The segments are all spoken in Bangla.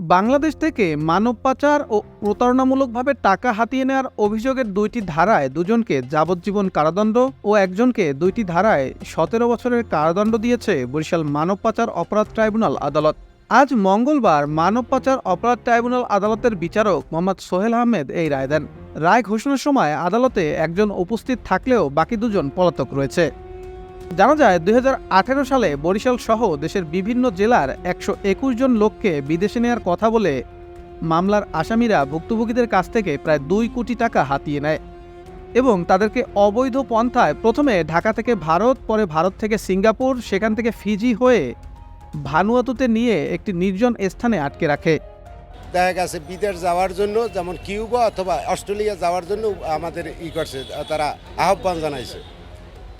বাংলাদেশ থেকে মানব পাচার ও প্রতারণামূলকভাবে টাকা হাতিয়ে নেওয়ার অভিযোগের দুইটি ধারায় দুজনকে যাবজ্জীবন কারাদণ্ড ও একজনকে দুইটি ধারায় সতেরো বছরের কারাদণ্ড দিয়েছে বরিশাল মানব পাচার অপরাধ ট্রাইব্যুনাল আদালত। আজ মঙ্গলবার মানব পাচার অপরাধ ট্রাইব্যুনাল আদালতের বিচারক মোহাম্মদ সোহেল আহমেদ এই রায় দেন। রায় ঘোষণার সময় আদালতে একজন উপস্থিত থাকলেও বাকি দুজন পলাতক রয়েছে। জানা যায়, দুই হাজার আঠেরো সালে বরিশাল সহ দেশের বিভিন্ন জেলার একশো একুশ জন লোককে বিদেশে নেয়ার কথা বলে মামলার আসামিরা ভুক্তভোগীদের কাছ থেকে প্রায় দুই কোটি টাকা হাতিয়ে নেয় এবং তাদেরকে অবৈধ পন্থায় প্রথমে ঢাকা থেকে ভারত, পরে ভারত থেকে সিঙ্গাপুর, সেখান থেকে ফিজি হয়ে ভানুয়াতুতে নিয়ে একটি নির্জন স্থানে আটকে রাখে। দেখা গেছে বিদেশ যাওয়ার জন্য, যেমন কিউবা অথবা অস্ট্রেলিয়া যাওয়ার জন্য আমাদের ই করছে, তারা আহ্বান জানাইছে।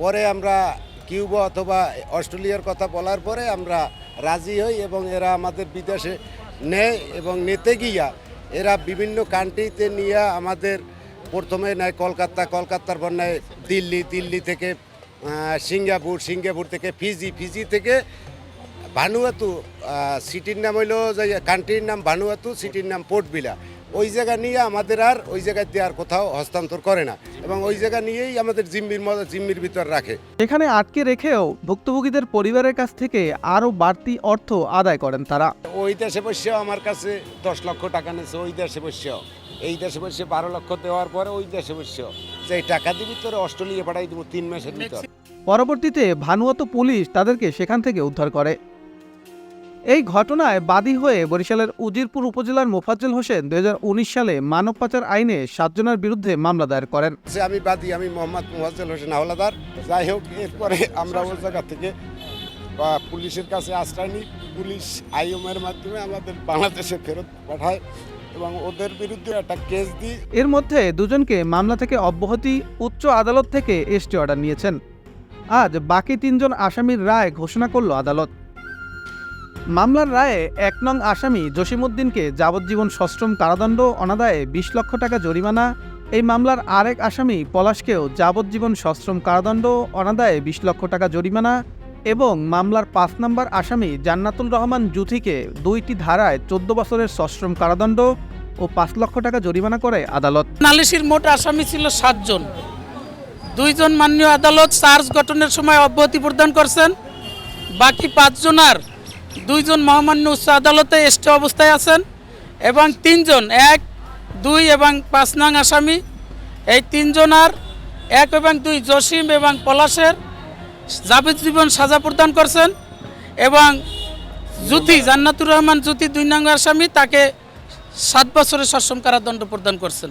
পরে আমরা কিউবা অথবা অস্ট্রেলিয়ার কথা বলার পরে আমরা রাজি হই এবং এরা আমাদের বিদেশে নেয় এবং নিতে গিয়া এরা বিভিন্ন কান্ট্রিতে নিয়ে আমাদের প্রথমে নেয় কলকাতা, কলকাতার পর নেয় দিল্লি দিল্লি থেকে সিঙ্গাপুর সিঙ্গাপুর থেকে, ফিজি ফিজি থেকে ভানুয়াতু সিটির নাম হইল যে, কান্ট্রির নাম ভানুয়াতু, সিটির নাম পোর্টবিলা। ওই জায়গা নিয়ে আমাদের আর ওই জায়গায় দিয়ে আর কোথাও হস্তান্তর করে না। এবং ওই জায়গা নিয়েই আমাদের জিম্মির মতো জিম্মির ভিতর রাখে। এখানে আটকে রেখেও ভুক্তভোগীদের পরিবারের কাছ থেকে আরও বাড়তি অর্থ আদায় করেন তারা। ওই দেশে বসেও আমার কাছে দশ লক্ষ টাকা নিয়েছে ওই দেশে বসেও এই দেশে বসে বারো লক্ষ দেওয়ার পরে ওই দেশে বসেও যে এই টাকা দিবি তোরে অস্ট্রেলিয়া পাঠাই দিব তিন মাসের ভিতর। পরবর্তীতে ভানুয়াতো পুলিশ তাদেরকে সেখান থেকে উদ্ধার করে। এই ঘটনায় বাদী হয়ে বরিশালের উজিরপুর উপজেলার মোফাজ্জল হোসেন দুই হাজার উনিশ সালে মানব পাচার আইনে সাতজনের বিরুদ্ধে মামলা দায়ের করেন। সে আমি বাদী আমি মোহাম্মদ মুহাজ্জল হোসেন হাওলাদার। যাই হোক এরপরে আমরা ওই জায়গা থেকে বা পুলিশের কাছে আশ্রয় নিই। পুলিশ আইএমের মাধ্যমে আমাদের বাংলাদেশে ফেরত পাঠায় এবং ওদের বিরুদ্ধে একটা কেস দিই। এর মধ্যে দুজনকে মামলা থেকে অব্যাহতি উচ্চ আদালত থেকে এসটি অর্ডার নিয়েছেন। আজ বাকি তিনজন আসামির রায় ঘোষণা করল আদালত। মামলার রায়ে এক নং আসামি জসিমউদ্দিনকে যাবজ্জীবন সশ্রম কারাদণ্ড অনাদায়ে বিশ লক্ষ টাকা জরিমানা। এই মামলার আরেক আসামি পলাশকেও যাবজ্জীবন সশ্রম কারাদণ্ড অনাদায়ে বিশ লক্ষ টাকা জরিমানা এবং মামলার পাঁচ নম্বর আসামি জান্নাতুল রহমান জুথিকে দুইটি ধারায় চোদ্দ বছরের সশ্রম কারাদণ্ড ও পাঁচ লক্ষ টাকা জরিমানা করে আদালত। নালিশির মোট আসামি ছিল সাতজন দুইজন মাননীয় আদালত চার্জ গঠনের সময় অব্যাহতি প্রদান করছেন। বাকি পাঁচজনার দুইজন মহামান্য উচ্চ আদালতে এসটি অবস্থায় আছেন এবং তিনজন, এক, দুই এবং পাঁচ নং আসামি। এই তিনজনার এক এবং দুই জসিম এবং পলাশের যাবজ্জীবন সাজা প্রদান করছেন এবং জ্যোতি, জান্নাতুর রহমান জ্যোতি দুই নং আসামি তাকে সাত বছরের সশ্রম কারাদণ্ড প্রদান করছেন।